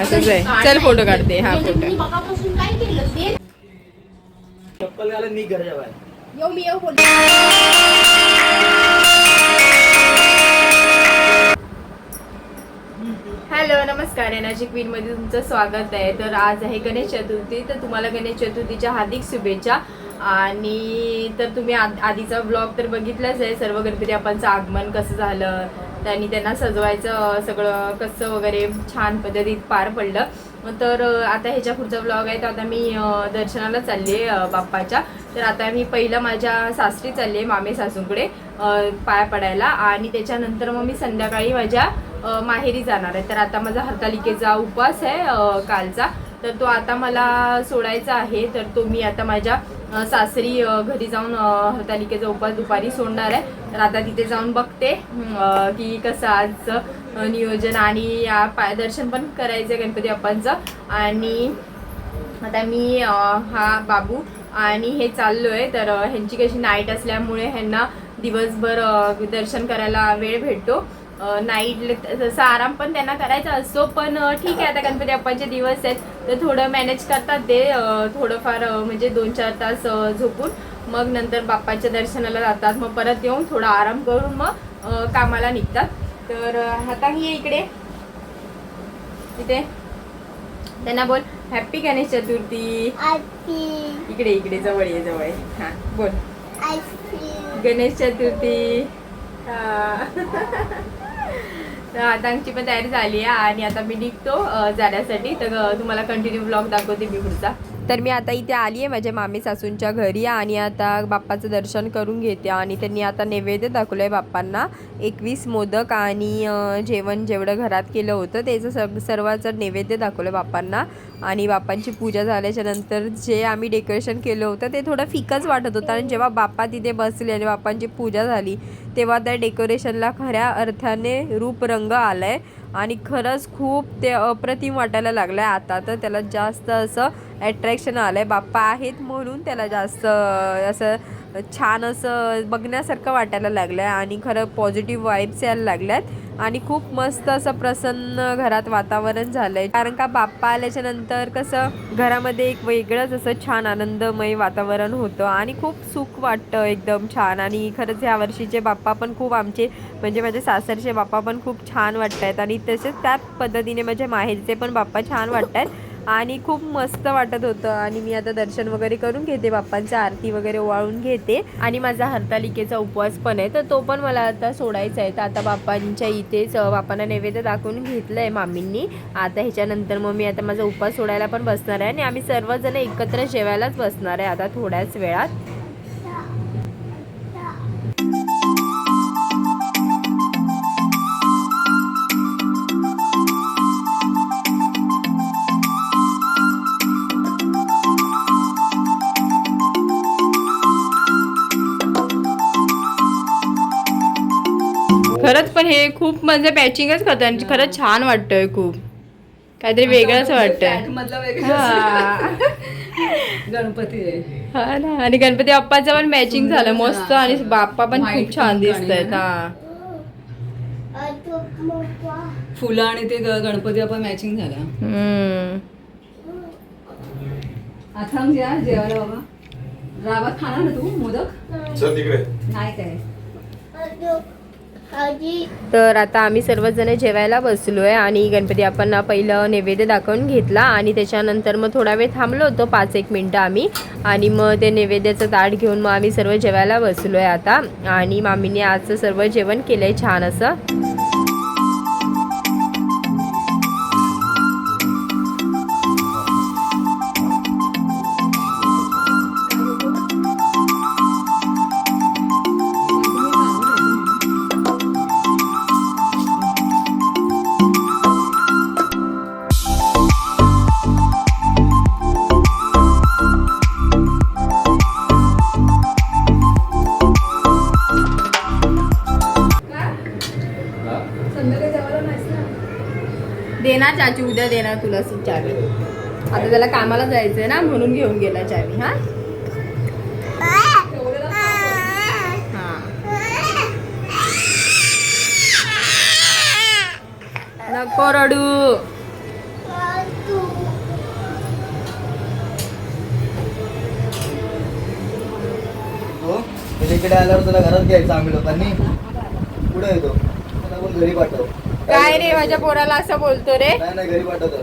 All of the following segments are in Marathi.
असंच आहे. चल फोटो काढते हा फोटो ते चप्पल घालून मी घरच्या बाहेर येऊ मी येऊ बोल हॅलो नमस्कार. एनर्जी क्वीन मध्ये तुमचं स्वागत आहे. तर आज आहे गणेश चतुर्थी. तर तुम्हाला गणेश चतुर्थीच्या हार्दिक शुभेच्छा. आणि तर तुम्ही आधीचा ब्लॉग तर बघितलाच आहे. सर्व गणपती बाप्पांचं आगमन कसं झालं? त्यांनी त्यांना सजवायचं सगळं कसं वगैरे छान पद्धतीत पार पडलं. तर आता ह्याच्या पुढचा ब्लॉग आहे तर आता मी दर्शनाला चालली आहे बाप्पाच्या. तर आता मी पहिलं माझ्या सासरी चालली आहे मामे सासूंकडे पाय पाया पडायला. आणि त्याच्यानंतर मग मी संध्याकाळी माझ्या माहेरी जाणार आहे. तर आता माझा हरतालिकेचा उपवास आहे कालचा. तर तो आता मला सोडायचा आहे. तर तो मी आता माझ्या सासरी घरी जाऊन हरतालिकेचा उपवास दुपारी सोडणार आहे. तर आता तिथे जाऊन बघते की कसं आजचं नियोजन आणि या पाय दर्शन पण करायचं आहे गणपती बाप्पांचं. आणि आता मी हा बाबू आणि हे चाललो आहे तर ह्यांची कशी नाईट असल्यामुळे ह्यांना दिवसभर दर्शन करायला वेळ भेटतो. नाईट जसा आराम पण त्यांना करायचा असतो पण ठीक आहे आता गणपती बाप्पाचे दिवस आहेत. तर थोडं मॅनेज करतात ते थोडंफार म्हणजे दोन चार तास झोपून. मग नंतर बाप्पाच्या दर्शनाला जातात. मग परत येऊन थोडा आराम करून मग कामाला निघतात. तर आता ही इकडे. इथे. त्यांना बोल हॅप्पी गणेश चतुर्थी. इकडे इकडे जवळ ये जवळ हा बोल. गणेश चतुर्थी. हा. तर आता आमची पण तयारी झाली आहे आणि आता मी निघतो जाण्यासाठी. तर तुम्हाला कंटिन्यू ब्लॉग दाखवते मी पुढचा. तर मी आता इथे आली आहे माझ्या मामी सासूंच्या घरी आणि आता बाप्पाचं दर्शन करून घेते आणि त्यांनी आता नैवेद्य दाखवलं आहे बाप्पांना. एकवीस मोदक आणि जेवण जेवढं घरात केलं होतं त्याचं सग सर्वाचं नैवेद्य दाखवलं बाप्पांना. आणि बाप्पांची पूजा झाल्याच्यानंतर जे आम्ही डेकोरेशन केलं होतं ते थोडं फिकच वाटत होतं. आणि जेव्हा बाप्पा तिथे बसले आणि बाप्पांची पूजा झाली तेव्हा त्या डेकोरेशनला खऱ्या अर्थाने रूप रंग आहे आणि खरंच खूप ते अप्रतिम वाटायला लागलं आहे आता. तर त्याला जास्त असं ॲट्रॅक्शन आलं आहे बाप्पा आहेत म्हणून त्याला जास्त असं छान असं बघण्यासारखं वाटायला लागलं आहे आणि खरं पॉझिटिव्ह वाईब्स यायला लागल्यात. आणि खूप मस्त असं प्रसन्न घरात वातावरण झालं आहे कारण का बाप्पा आल्याच्यानंतर कसं घरामध्ये एक वेगळंच असं छान आनंदमय वातावरण होतं आणि खूप सुख वाटतं एकदम छान. आणि खरंच ह्या वर्षीचे बाप्पा पण खूप आमचे म्हणजे माझे सासरचे बाप्पा पण खूप छान वाटत आहेत आणि तसेच त्या पद्धतीने माझ्या माहेरचे पण बाप्पा छान वाटत आहेत आणि खूप मस्त वाटत होतं. आणि मी आता दर्शन वगैरे करून घेते बाप्पांची आरती वगैरे ओवाळून घेते. आणि माझा हरतालिकेचा उपवास पण आहे तर तो पण मला आता सोडायचा आहे. तर आता बाप्पांच्या इथेच बाप्पांना नैवेद्य दाखवून घेतलं आहे मामींनी. आता ह्याच्यानंतर मग मी आता माझा उपवास सोडायला पण बसणार आहे आणि आम्ही सर्वजण एकत्र जेवायलाच बसणार आहे आता थोड्याच वेळात. खरंच पण हे खूप म्हणजे पॅचिंगच करतं आणि खरंच छान वाटतंय खूप. काहीतरी वेगळंच वाटतंय. वेगळं हा. गणपती आहे. हा ना. आणि गणपती बाप्पाचं पण मॅचिंग झालं. मस्त आणि बाप्पा पण खूप छान दिसत आहेत. हा. फुलं आणि ते ग- गणपती आपण मॅचिंग झाला. हम्म. आता या जेवायला बाबा. राबात खाणार ना तू? मोदक? नाही काय. तर आता आम्ही सर्वजण जेवायला बसलो आहे आणि गणपती आपण पहिलं नैवेद्य दाखवून घेतला आणि त्याच्यानंतर मग थोडा वेळ थांबलो होतो पाच एक मिनटं आम्ही. आणि मग ते नैवेद्याचं ताट घेऊन मग आम्ही सर्व जेवायला बसलो आहे आता. आणि मामीने आजचं सर्व जेवण केलंय छान असं. चाची उद्या देणार तुला सी चावी. आता त्याला कामाला जायचंय ना म्हणून घेऊन गेला चावी हा? नको हो, इकडे आल्यावर तुला घरात घ्यायचं आम्ही लोकांनी पुढे येतो घरी पाठव. काय रे माझ्या पोराला असं बोलतो रे? घरी पाठवतो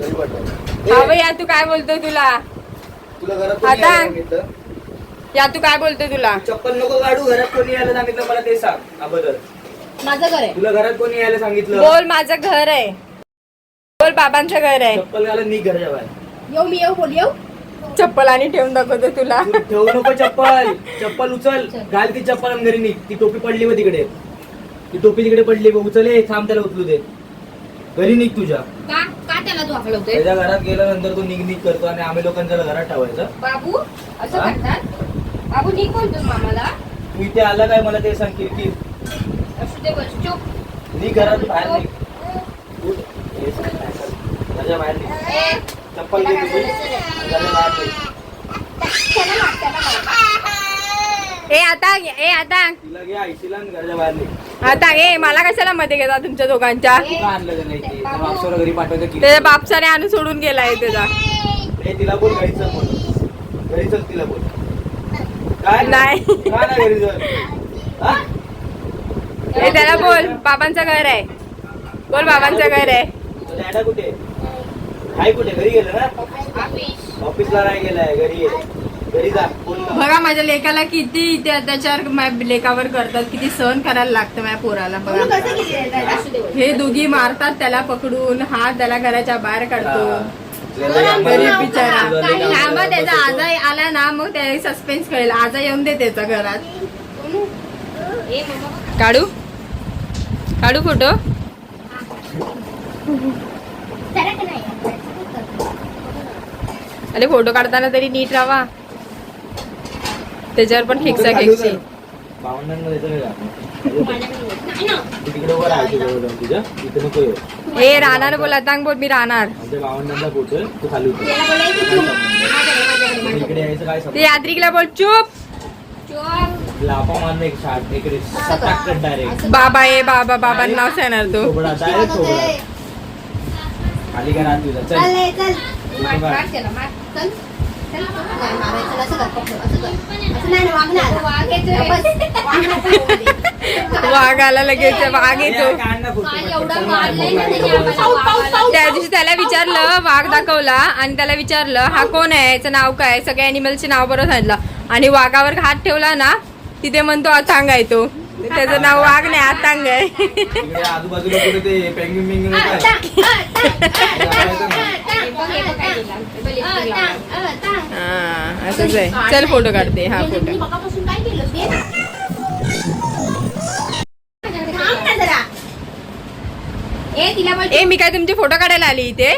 घरी हा या तू काय बोलतो तुला? तुला घरात कोणी आता? या तू काय बोलतो तुला? चप्पल नको काढू घरात कोणी यायला सांगितलं मला ते सांग. अगोदर. माझं घर आहे. तुला घरात कोणी यायला सांगितलं? बोल माझं घर आहे. बोल बाबांचं घर आहे. चप्पल घाला निघ घरच्या बाहेर. येऊ मी येऊ बोल येऊ. चप्पल आणि ठेवून दाखवतो तुला. ठेवू नको चप्पल. चप्पल उचल. घाल ती चप्पल घरी निघ. ती टोपी पडली बघ तिकडे. ती टोपी तिकडे पडली बघ उचल थांब त्याला उचलू दे. घरी निघ तुझ्या. का? का त्याला तू हकलवतोय? त्याच्या घरात गेल्यानंतर तू निघ निघ करतो आणि आम्ही लोकांच्या घरात ठेवायचं. बाबू असं हा? करतात? बाबू नीट बोलतो मामाला. तू इथे आला काय मला ते सांग की? असू दे बस चुप. निघ घरात बाहेर निघ. उठ. हे सगळं काय कर. घराच्या बाहेर निघ. ए, चप्पल घे तुझी घराच्या बाहेर निघ. त्याला मार, त्याला मार. ए आता ए आता. तिला घे आणि घराच्या बाहेर निघ. आता ए मला कशाला मध्ये घेता तुमच्या दोघांच्या? त्याच्या बापसाने आणून सोडून गेलाय त्याचा. ए, तिला बोल घरी चल बोल. घरी चल तिला बोल. काय नाही. का नाही घरी चल? हा? ए त्याला बोल बाबांचं घर आहे. बोल बाबांचं घर आहे. कुठे? हाय कुठे? घरी गेलं ना? ऑफिस. ऑफिसला नाही गेलाय घरी. बघा माझ्या लेकाला किती त्या त्याच्यावर माझ्या लेकावर करतात किती सहन करायला लागतं माझ्या पोराला तू बघा. हे दोघी मारतात त्याला पकडून हात त्याला घराच्या बाहेर काढतो हा. बिचारा त्याचा. आजा आला ना मग त्या सस्पेन्स कळेल आजा येऊन दे त्याचा घरात. काढू काढू फोटो? अरे फोटो काढताना तरी नीट राहा त्याच्यावर पण खेकसा खेकशी ए राहणार बोल तांग बोल मी राहणार. तू काय यात्रिकला बोल चुप. चुप. लापा मारणे एक शाट एक सटाक डायरेक्ट बाबा ए बाबा बाबा नाव सांगणार तू. खाली का नाही मारायचं, असं कर, असं कर. असं नाही ना, वागणार. बस, वाघाला लगेच वाघ येतो त्या दिवशी त्याला विचारलं वाघ दाखवला आणि त्याला विचारलं हा कोण आहे याचं नाव काय सगळ्या अॅनिमलचे नाव बरोबर सांगितलं आणि वाघावर हात ठेवला ना तिथे म्हणतो अथांग आहे तो त्याचं नाव वाघ नाही अथांग आहे. इकडे आजूबाजूला कुठे ते काय. हा, असंच आहे. चल फोटो काढते. हा फोटो. ए तिला बोल. ए मी काय तुमचे फोटो काढायला आली इथे?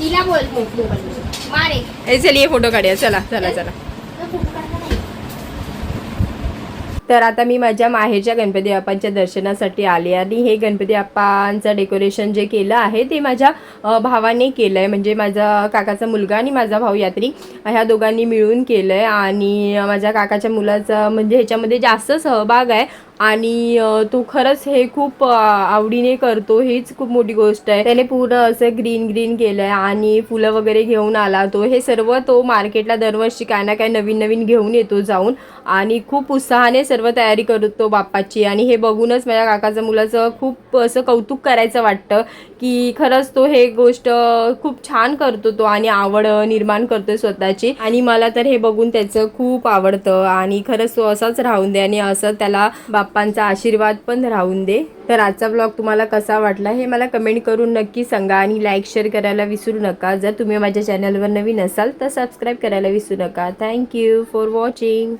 तिला बोल. मारे. ए चल ये फोटो काढूया. चला चला चला. तर आता मी माझ्या माहेरच्या गणपती बाप्पांच्या दर्शनासाठी आले आणि हे गणपती बाप्पांचं डेकोरेशन जे केलं आहे ते माझ्या भावाने केलं आहे म्हणजे माझा काकाचा मुलगा आणि माझा भाऊ यात्री ह्या दोघांनी मिळून केलं आहे आणि माझ्या काकाच्या मुलाचं म्हणजे ह्याच्यामध्ये जास्त सहभाग आहे. आणि तो खरंच हे खूप आवडीने करतो. हीच खूप मोठी गोष्ट आहे. त्याने पूर्ण असं ग्रीन ग्रीन केलं आहे आणि फुलं वगैरे घेऊन आला तो. हे सर्व तो मार्केटला दरवर्षी काय ना काय नवीन नवीन घेऊन येतो जाऊन. आणि खूप उत्साहाने सर्व तयारी करतो बाप्पाची. आणि हे बघूनच माझ्या काकाच्या मुलाचं खूप असं कौतुक करायचं वाटतं की खरंच तो हे गोष्ट खूप छान करतो तो आणि आवड निर्माण करतो स्वतःची. आणि मला तर हे बघून त्याचं खूप आवडतं. आणि खरंच तो असाच राहून दे आणि असं त्याला बाप बाप्पांचा आशीर्वाद पण राहून दे. तर आजचा ब्लॉग तुम्हाला कसा वाटला हे मला कमेंट करून नक्की सांगा आणि लाईक शेअर करायला विसरू नका. जर तुम्ही माझ्या चॅनलवर नवीन असाल तर सबस्क्राईब करायला विसरू नका. Thank you for watching